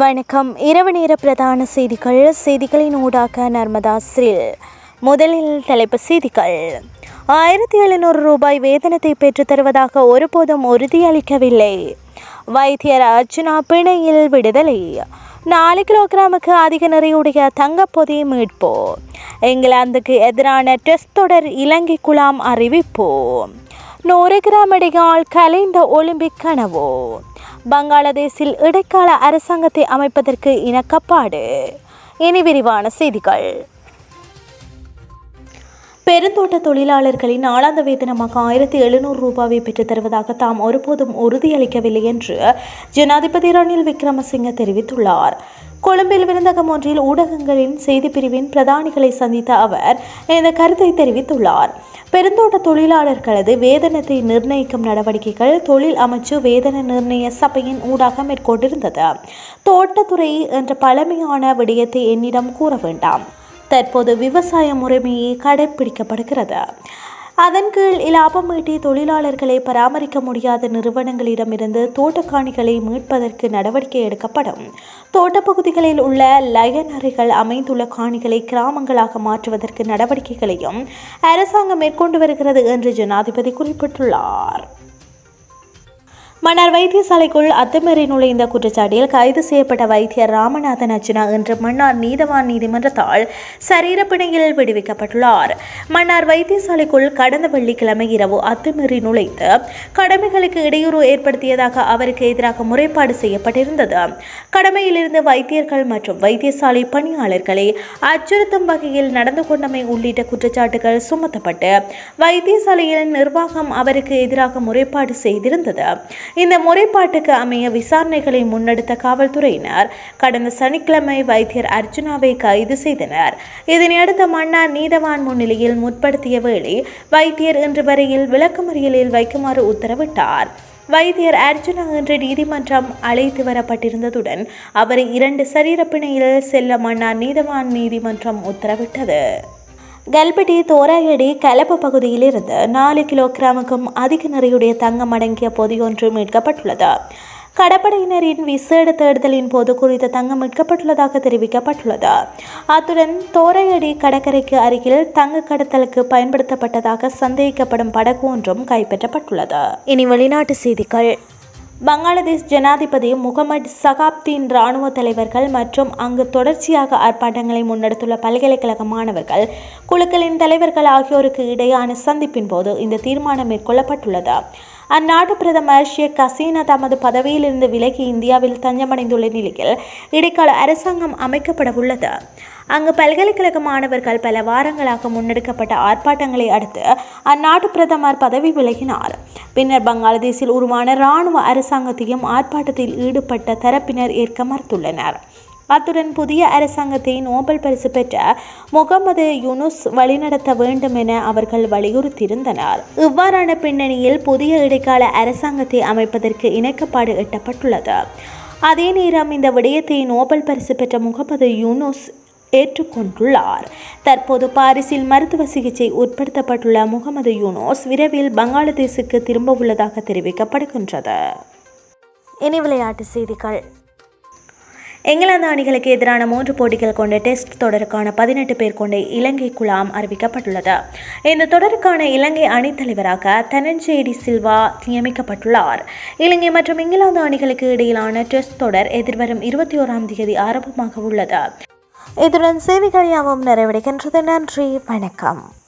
வணக்கம். இரவு நேர பிரதான செய்திகள் செய்திகளின் ஊடாக நர்மதா முதலில் தலைப்பு செய்திகள். ஆயிரத்தி எழுநூறு ரூபாய் வேதனத்தை பெற்றுத் தருவதாக ஒருபோதும் உறுதியளிக்கவில்லை. வைத்தியர் அர்ஜுனா பிணையில் விடுதலை. நாலு கிலோகிராமுக்கு அதிக நிறையுடைய தங்கப்பொதி மீட்போ. இங்கிலாந்துக்கு எதிரான டெஸ்ட் தொடர் இலங்கை குழாம் அறிவிப்போ. நூறு கிராம் அடிகால் கலைந்த ஒலிம்பிக் கனவோ. பங்களாதேஷில் இடைக்கால அரசாங்கத்தை அமைப்பதற்கு இணக்கப்பாடு. இனி விரிவான செய்திகள். பெருந்தோட்ட தொழிலாளர்களின் நாளாந்த வேதனமாக ஆயிரத்தி எழுநூறு ரூபாவை பெற்றுத் தருவதாக தாம் ஒருபோதும் உறுதியளிக்கவில்லை என்று ஜனாதிபதி ரணில் விக்ரமசிங்க தெரிவித்துள்ளார். கொழும்பில் விருந்தகம் ஒன்றில் ஊடகங்களின் செய்திப்பிரிவின் பிரதானிகளை சந்தித்த அவர் இந்த கருத்தை தெரிவித்துள்ளார். பெருந்தோட்ட தொழிலாளர்களது வேதனத்தை நிர்ணயிக்கும் நடவடிக்கைகள் தொழில் அமைச்சு வேதன நிர்ணய சபையின் ஊடாக மேற்கொண்டிருந்தது. தோட்டத்துறை என்ற பழமையான விடயத்தை என்னிடம் கூற வேண்டாம். தற்போது விவசாய முறைமையே கடைபிடிக்கப்படுகிறது அதன் கீழ் இலாபம் ஈட்டி தொழிலாளர்களை பராமரிக்க முடியாத நிறுவனங்களிடமிருந்து தோட்டக்காணிகளை மீட்பதற்கு நடவடிக்கை எடுக்கப்படும். தோட்டப்பகுதிகளில் உள்ள லயன் அறைகள் அமைந்துள்ள காணிகளை கிராமங்களாக மாற்றுவதற்கு நடவடிக்கைகளையும் அரசாங்கம் மேற்கொண்டு வருகிறது என்று ஜனாதிபதி குறிப்பிட்டுள்ளார். மன்னார் வைத்தியசாலைக்குள் அத்துமீறி நுழைந்த குற்றச்சாட்டில் கைது செய்யப்பட்ட வைத்தியர் ராமநாதன் அர்ஜுனா இன்று மன்னார் நீதவான் நீதிமன்றத்தால் சரீரப்பிணையில் விடுவிக்கப்பட்டுள்ளார். மன்னார் வைத்தியசாலைக்குள் கடந்த வெள்ளிக்கிழமை இரவு அத்துமீறி நுழைத்து கடமைகளுக்கு இடையூறு ஏற்படுத்தியதாக அவருக்கு எதிராக முறைப்பாடு செய்யப்பட்டிருந்தது. கடமையிலிருந்து வைத்தியர்கள் மற்றும் வைத்தியசாலை பணியாளர்களை அச்சுறுத்தும் வகையில் நடந்து கொண்டமை உள்ளிட்ட குற்றச்சாட்டுகள் சுமத்தப்பட்டு வைத்தியசாலையின் நிர்வாகம் அவருக்கு எதிராக முறைப்பாடு செய்திருந்தது. இந்த முறைப்பாட்டுக்கு அமைய விசாரணைகளை முன்னெடுத்த காவல்துறையினர் கடந்த சனிக்கிழமை வைத்தியர் அர்ஜுனாவை கைது செய்தனர். இதனையடுத்த மன்னார் நீதவான் முன்னிலையில் முற்படுத்திய வேளை வைத்தியர் இன்று வரையில் விளக்கமறியலில் வைக்குமாறு உத்தரவிட்டார். வைத்தியர் அர்ஜுனா என்று நீதிமன்றம் அழைத்து வரப்பட்டிருந்ததுடன் அவரை இரண்டு சரீரப்பிணையில் செல்ல மன்னார் நீதவான் நீதிமன்றம் உத்தரவிட்டது. கல்பட்டி தோராயடி கலப்பு பகுதியிலிருந்து நாலு கிலோகிராமுக்கும் அதிக நிறையுடைய தங்கம் அடங்கிய பொதியொன்று மீட்கப்பட்டுள்ளது. கடற்படையினரின் விசேட தேடுதலின் போது குறித்த தங்கம் மீட்கப்பட்டுள்ளதாக தெரிவிக்கப்பட்டுள்ளது. அத்துடன் தோரையடி கடற்கரைக்கு அருகில் தங்க கடத்தலுக்கு பயன்படுத்தப்பட்டதாக சந்தேகிக்கப்படும் படகு ஒன்றும் கைப்பற்றப்பட்டுள்ளது. இனி வெளிநாட்டு செய்திகள். பங்களாதேஷ் ஜனாதிபதி முகமது சகாப்தீன் இராணுவ தலைவர்கள் மற்றும் அங்கு தொடர்ச்சியாக ஆர்ப்பாட்டங்களை முன்னெடுத்துள்ள பல்கலைக்கழக மாணவர்கள் குழுக்களின் தலைவர்கள் ஆகியோருக்கு இடையான சந்திப்பின் போது இந்த தீர்மானம் மேற்கொள்ளப்பட்டுள்ளது. அந்நாட்டு பிரதமர் ஷேக் ஹசீனா தமது பதவியிலிருந்து விலகி இந்தியாவில் தஞ்சமடைந்துள்ள நிலையில் இடைக்கால அரசாங்கம் அமைக்கப்பட உள்ளது. அங்கு பல்கலைக்கழக மாணவர்கள் பல வாரங்களாக முன்னெடுக்கப்பட்ட ஆர்ப்பாட்டங்களை அடுத்து அந்நாட்டு பிரதமர் பதவி விலகினார். பின்னர் பங்களாதேஷில் உருவான இராணுவ அரசாங்கத்தையும் ஆர்ப்பாட்டத்தில் ஈடுபட்ட தரப்பினர் ஏற்க மறுத்துள்ளனர். அத்துடன் புதிய அரசாங்கத்தை நோபல் பரிசு பெற்ற முகமது யூனுஸ் வழிநடத்த வேண்டும் என அவர்கள் வலியுறுத்தியிருந்தனர். இவ்வாறான பின்னணியில் புதிய இடைக்கால அரசாங்கத்தை அமைப்பதற்கு இணக்கப்பாடு எட்டப்பட்டுள்ளது. அதே நேரம் இந்த விடயத்தை நோபல் பரிசு பெற்ற முகமது யூனுஸ் ஏற்றுக்கொண்டுள்ளார். தற்போது பாரிஸில் மருத்துவ சிகிச்சை உட்படுத்தப்பட்டுள்ள முகமது யூனோஸ் விரைவில் பங்களாதேஷுக்கு திரும்ப உள்ளதாக தெரிவிக்கப்படுகின்றது. இனி விளையாட்டு செய்திகள். இங்கிலாந்து அணிகளுக்கு எதிரான மூன்று போட்டிகள் கொண்ட டெஸ்ட் தொடருக்கான பதினெட்டு பேர் கொண்ட இலங்கை குழாம் அறிவிக்கப்பட்டுள்ளது. இந்த தொடருக்கான இலங்கை அணித்தலைவராக தனஞ்சேடி சில்வா நியமிக்கப்பட்டுள்ளார். இலங்கை மற்றும் இங்கிலாந்து அணிகளுக்கு இடையிலான டெஸ்ட் தொடர் எதிர்வரும் இருபத்தி ஓராம் தேதி ஆரம்பமாக உள்ளது. இதுடன் செய்திகள் யாவும் நிறைவடைகின்றது. நன்றி வணக்கம்.